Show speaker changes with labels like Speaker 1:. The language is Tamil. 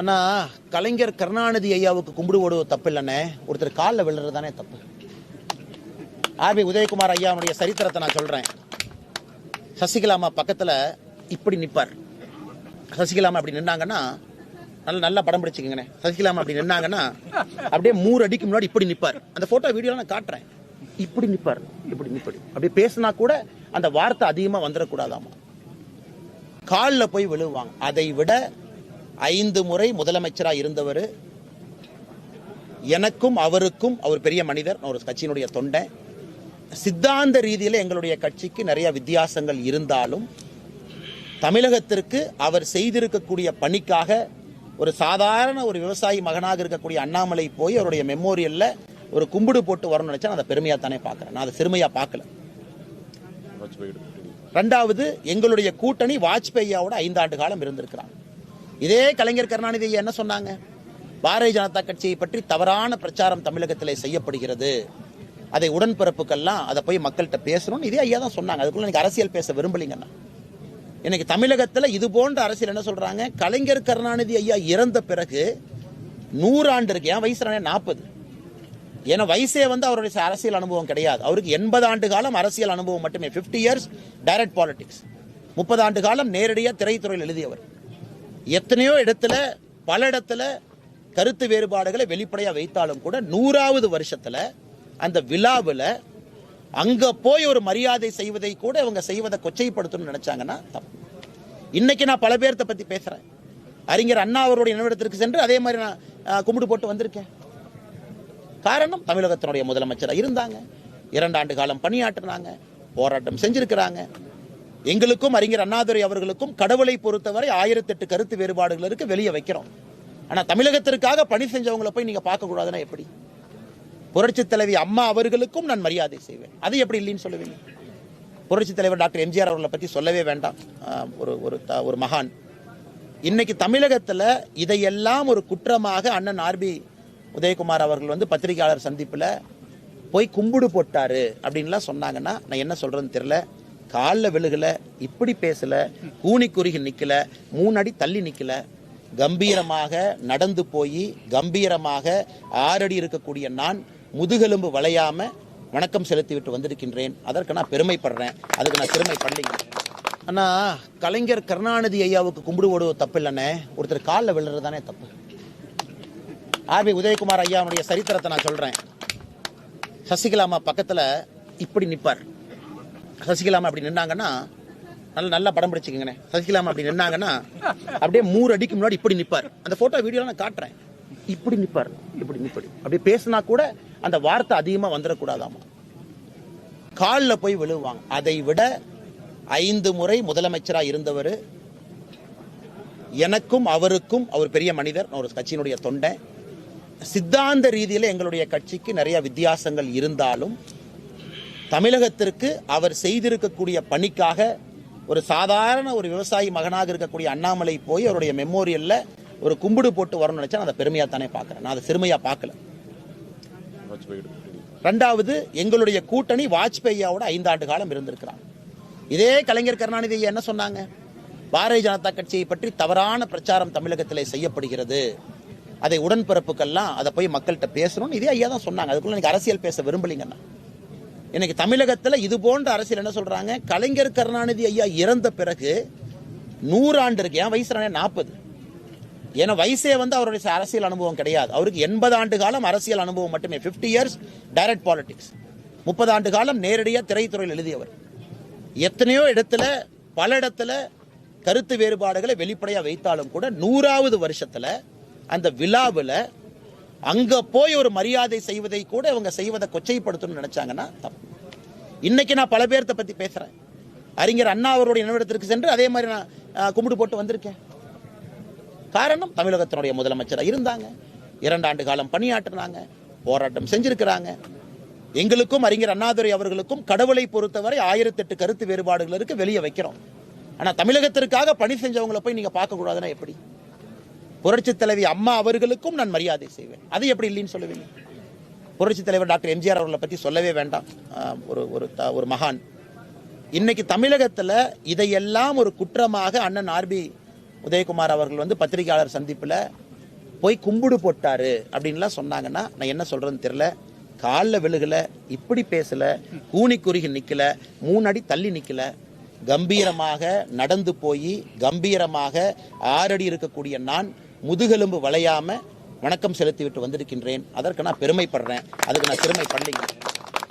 Speaker 1: அண்ணா கலைஞர் கருணாநிதி ஐயாவுக்கு கும்பிடு ஓடுவது தப்பு இல்லைண்ணே ஒருத்தர் காலில் விழுறது தானே தப்பு ஆர்பி உதயகுமார் ஐயாவுடைய சரித்திரத்தை நான் சொல்றேன். சசிகலாமா பக்கத்துல இப்படி நிப்பார். சசிகலாமா அப்படி நின்னாங்கன்னா நல்ல நல்லா படம் பிடிச்சிக்கங்கண்ணே. சசிகலாமா அப்படி நின்னாங்கன்னா அப்படியே மூணு அடிக்கு முன்னாடி இப்படி நிப்பார். அந்த போட்டோ வீடியோ நான் காட்டுறேன். இப்படி நிப்பார். இப்படி நிப்படி அப்படியே பேசினா கூட அந்த வார்த்தை அதிகமா வந்துடக்கூடாதாமா காலில் போய் விழுவாங்க. அதை விட ஐந்து முறை முதலமைச்சராக இருந்தவர். எனக்கும் அவருக்கும் அவர் பெரிய மனிதர் ஒரு கட்சியினுடைய தொண்டை. சித்தாந்த ரீதியில் எங்களுடைய கட்சிக்கு நிறைய வித்தியாசங்கள் இருந்தாலும் தமிழகத்திற்கு அவர் செய்திருக்கக்கூடிய பணிக்காக ஒரு சாதாரண ஒரு விவசாயி மகனாக இருக்கக்கூடிய அண்ணாமலை போய் அவருடைய மெமோரியல்ல ஒரு கும்பிடு போட்டு வரணும்னு நினைச்சா நான் அதை பெருமையா தானே பார்க்கறேன். நான் அதை சிறுமையா பார்க்கல. ரெண்டாவது எங்களுடைய கூட்டணி வாஜ்பேயியோட ஐந்தாண்டு காலம் இருந்திருக்கிறாங்க. இதே கலைஞர் கருணாநிதி ஐயா என்ன சொன்னாங்க? பாரதிய ஜனதா கட்சியை பற்றி தவறான பிரச்சாரம் தமிழகத்திலே செய்யப்படுகிறது. அதை உடன்பிறப்புக்கெல்லாம் அதை போய் மக்கள்கிட்ட பேசணும்னு இதே ஐயா தான் சொன்னாங்க. அதுக்குள்ள எனக்கு அரசியல் பேச விரும்பலைங்கண்ணா இன்னைக்கு தமிழகத்தில் இது போன்ற அரசியல் என்ன சொல்றாங்க? கலைஞர் கருணாநிதி ஐயா இறந்த பிறகு நூறாண்டு இருக்கு என் வயசு நாற்பது. ஏன்னா வயசே வந்து அவருடைய அரசியல் அனுபவம் கிடையாது. அவருக்கு எண்பது ஆண்டு காலம் அரசியல் அனுபவம் மட்டுமே. 50 இயர்ஸ் டைரக்ட் பாலிடிக்ஸ் முப்பது ஆண்டு காலம் நேரடியாக திரைத்துறையில் எழுதியவர். எத்தனையோ இடத்துல பல இடத்துல கருத்து வேறுபாடுகளை வெளிப்படையாக வைத்தாலும் கூட நூறாவது வருஷத்தில் அந்த விழாவில் அங்கே போய் ஒரு மரியாதை செய்வதை கூட இவங்க செய்வதை கொச்சைப்படுத்தணும்னு நினைச்சாங்கன்னா தப்பு. இன்னைக்கு நான் பல பேர்த்த பற்றி பேசுகிறேன் அறிஞர் அண்ணா அவருடைய நினைவிடத்திற்கு சென்று அதே மாதிரி நான் கும்பிடு போட்டு வந்திருக்கேன். காரணம் தமிழகத்தினுடைய முதலமைச்சராக இருந்தாங்க. இரண்டு ஆண்டு காலம் பணியாற்றினாங்க போராட்டம் செஞ்சிருக்கிறாங்க. எங்களுக்கும் அறிஞர் அண்ணாதுரை அவர்களுக்கும் கடவுளை பொறுத்தவரை ஆயிரத்தெட்டு கருத்து வேறுபாடுகள் இருக்கு வெளியே வைக்கிறோம். ஆனா தமிழகத்திற்காக பணி செஞ்சவங்களை போய் நீங்க பார்க்க கூடாதுன்னா எப்படி? புரட்சி தலைவி அம்மா அவர்களுக்கும் நான் மரியாதை செய்வேன். அது எப்படி இல்லைன்னு சொல்லுவீங்க? புரட்சி தலைவர் டாக்டர் எம்ஜிஆர் அவர்களை பத்தி சொல்லவே வேண்டாம். ஒரு ஒரு த- ஒரு மகான். இன்னைக்கு தமிழகத்துல இதையெல்லாம் ஒரு குற்றமாக அண்ணன் ஆர்பி உதயகுமார் அவர்கள் வந்து பத்திரிகையாளர் சந்திப்புல போய் கும்பிடு போட்டாரு அப்படின்லாம் சொன்னாங்கன்னா நான் என்ன சொல்கிறேன்னு தெரியல. காலில் விழுகல இப்படி பேசல கூனி குறுகி நிக்கல மூணு அடி தள்ளி நிக்கல. கம்பீரமாக நடந்து போய் கம்பீரமாக ஆறடி இருக்கக்கூடிய நான் முதுகெலும்பு வளையாம வணக்கம் செலுத்திவிட்டு வந்திருக்கின்றேன். அதற்கு நான் பெருமைப்படுறேன். அதுக்கு நான் பெருமைப்படலைங்க அண்ணா கலைஞர் கருணாநிதி ஐயாவுக்கு கும்பிடு ஓடுவது தப்பு இல்லைண்ணே ஒருத்தர் காலில் விழுறது தானே தப்பு ஆர்பி உதயகுமார் ஐயாவுடைய சரித்திரத்தை நான் சொல்றேன். சசிகலாமா பக்கத்தில் இப்படி நிற்பார் சசிகலாமா அப்படி நின்னாங்கன்னா நல்ல நல்ல படம் பிடிச்சிக்கங்கண்ணே. சசிகலாமா அப்படி நின்னாங்கன்னா அப்படியே மூறு அடிக்கு முன்னாடி இப்படி நிப்பார். அந்த போட்டோ வீடியோ நான் காட்டுறேன். இப்படி நிப்பார். இப்படி நிப்படி அப்படியே பேசினா கூட அந்த வார்த்தை அதிகமா வந்துடக்கூடாதாமா? காலில் போய் விழுவாங்க. அதை விட ஐந்து முறை முதலமைச்சராக இருந்தவர் எனக்கும் அவருக்கும் அவர் பெரிய மனிதர் ஒரு கட்சியினுடைய தொண்டை சித்தாந்த ரீதியில் எங்களுடைய கட்சிக்கு நிறைய வித்தியாசங்கள் இருந்தாலும் தமிழகத்திற்கு அவர் செய்திருக்கக்கூடிய பணிக்காக ஒரு சாதாரண ஒரு விவசாயி மகனாக இருக்கக்கூடிய அண்ணாமலை போய் அவருடைய மெமோரியல்ல ஒரு கும்பிடு போட்டு வரணும்னு நினைச்சா நான் அதை பெருமையா தானே பார்க்கறேன். நான் அதை சிறுமையா பார்க்கல. ரெண்டாவது எங்களுடைய கூட்டணி வாஜ்பேயாவோட ஐந்தாண்டு காலம் இருந்திருக்கிறாங்க இதே கலைஞர் கருணாநிதி என்ன சொன்னாங்க? பாரதிய ஜனதா கட்சியை பற்றி தவறான பிரச்சாரம் தமிழகத்திலே செய்யப்படுகிறது. அதை உடன்பிறப்புக்கெல்லாம் அதை போய் மக்கள்கிட்ட பேசணும்னு இதே ஐயா தான் சொன்னாங்க. அதுக்குள்ள எனக்கு அரசியல் பேச விரும்பலைங்கண்ணா. இன்னைக்கு தமிழகத்தில் இது போன்ற அரசியல் என்ன சொல்றாங்க? கலைஞர் கருணாநிதி ஐயா இறந்த பிறகு நூறாண்டு இருக்கு. என் வயசு நாற்பது. ஏன்னா வயசே வந்து அவருடைய அரசியல் அனுபவம் கிடையாது. அவருக்கு எண்பது ஆண்டு காலம் அரசியல் அனுபவம் மட்டுமே. 50 இயர்ஸ் டைரக்ட் பாலிடிக்ஸ் முப்பது ஆண்டு காலம் நேரடியாக திரைத்துறையில் எழுதியவர். எத்தனையோ இடத்துல பல இடத்துல கருத்து வேறுபாடுகளை வெளிப்படையாக வைத்தாலும் கூட நூறாவது வருஷத்தில் அந்த விழாவில் அங்கே போய் ஒரு மரியாதை செய்வதை கூட இவங்க செய்வதை கொச்சைப்படுத்தணும்னு நினச்சாங்கன்னா தப்பு. இன்னைக்கு நான் பல பேர்த்த பத்தி பேசுறேன். அறிஞர் அண்ணா அவருடைய நினைவிடத்திற்கு சென்று அதே மாதிரி நான் கும்பிடு போட்டு வந்திருக்கேன். காரணம் தமிழகத்தினுடைய முதலமைச்சராக இருந்தாங்க. இரண்டு ஆண்டு காலம் பணியாற்றினாங்க போராட்டம் செஞ்சிருக்கிறாங்க. எங்களுக்கும் அறிஞர் அண்ணாதுரை அவர்களுக்கும் கடவுளை பொறுத்தவரை ஆயிரத்தெட்டு கருத்து வேறுபாடுகள் இருக்கு வெளியே வைக்கிறோம். ஆனால் தமிழகத்திற்காக பணி செஞ்சவங்களை போய் நீங்கள் பார்க்கக்கூடாதுன்னா எப்படி? புரட்சி தலைவி அம்மா அவர்களுக்கும் நான் மரியாதை செய்வேன். அது எப்படி இல்லைன்னு சொல்லுவீங்க? புரட்சி தலைவர் டாக்டர் எம்ஜிஆர் அவர்களை பத்தி சொல்லவே வேண்டாம். ஒரு ஒரு த- ஒரு மகான். இன்னைக்கு தமிழகத்துல இதையெல்லாம் ஒரு குற்றமாக அண்ணன் ஆர்பி உதயகுமார் அவர்கள் வந்து பத்திரிகையாளர் சந்திப்புல போய் கும்பிடு போட்டாரு அப்படின்லாம் சொன்னாங்கன்னா நான் என்ன சொல்றேன்னு தெரியல. காலில் விழுகல இப்படி பேசல கூனி குறுகி நிக்கல மூணு அடி தள்ளி நிக்கல. கம்பீரமாக நடந்து போய் கம்பீரமாக ஆறடி இருக்கக்கூடிய நான் முதுகெலும்பு வளையாம வணக்கம் செலுத்திவிட்டு வந்திருக்கின்றேன். அதற்கு நான் பெருமைப்படுறேன். அதுக்கு நான் பெருமை பண்ணலைங்க